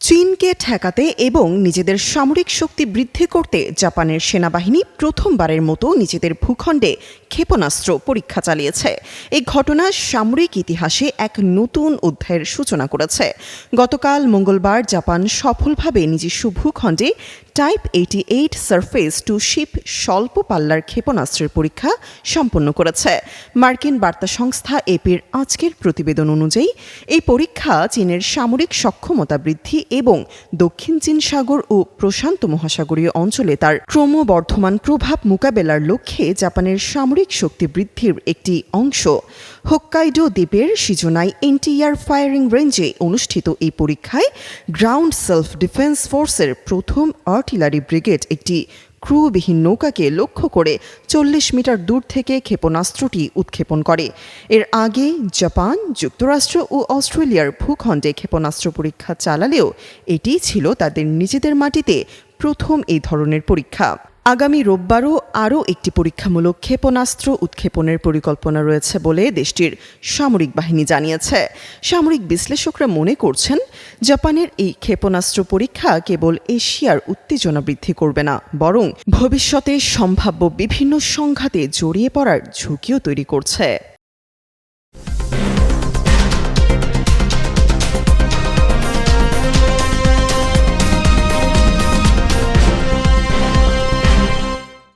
চীনকে ঠেকাতে এবং নিজেদের সামরিক শক্তি বৃদ্ধি করতে জাপানের সেনাবাহিনী প্রথমবারের মতো নিজেদের ভূখণ্ডে ক্ষেপণাস্ত্র পরীক্ষা চালিয়েছে। এই ঘটনা সামরিক ইতিহাসে এক নতুন অধ্যায়ের সূচনা করেছে। গতকাল মঙ্গলবার জাপান সফলভাবে নিজস্ব ভূখণ্ডে type eighty eight surface to ship স্বল্প পাল্লার ক্ষেপণাস্ত্রের পরীক্ষা সম্পন্ন করেছে। মার্কিন বার্তা সংস্থা এপির আজকের প্রতিবেদন অনুযায়ী, এই পরীক্ষা চীনের সামরিক সক্ষমতা বৃদ্ধি এবং দক্ষিণ চীন সাগর ও প্রশান্ত মহাসাগরীয় অঞ্চলে তার ক্রমবর্ধমান প্রভাব মোকাবেলার লক্ষ্যে জাপানের সামরিক শক্তি বৃদ্ধির একটি অংশ। হোক্কাইডো দ্বীপের সিজোনাই এনটিআর ফায়ারিং রেঞ্জে অনুষ্ঠিত এই পরীক্ষায় গ্রাউন্ড সেলফ ডিফেন্স ফোর্সের প্রথম আর্টিলারি ব্রিগেড একটি ক্রুবিহীন নৌকাকে লক্ষ্য করে চল্লিশ মিটার দূর থেকে ক্ষেপণাস্ত্রটি উৎক্ষেপণ করে। এর আগে জাপান, যুক্তরাষ্ট্র ও অস্ট্রেলিয়ার ভূখণ্ডে ক্ষেপণাস্ত্র পরীক্ষা চালালেও এটি ছিল তাদের নিজেদের মাটিতে প্রথম এই ধরনের পরীক্ষা। আগামী রোববারও আরও একটি পরীক্ষামূলক ক্ষেপণাস্ত্র উৎক্ষেপণের পরিকল্পনা রয়েছে বলে দেশটির সামরিক বাহিনী জানিয়েছে। সামরিক বিশ্লেষকরা মনে করছেন, জাপানের এই ক্ষেপণাস্ত্র পরীক্ষা কেবল এশিয়ার উত্তেজনা বৃদ্ধি করবে না, বরং ভবিষ্যতে সম্ভাব্য বিভিন্ন সংঘাতে জড়িয়ে পড়ার ঝুঁকিও তৈরি করছে।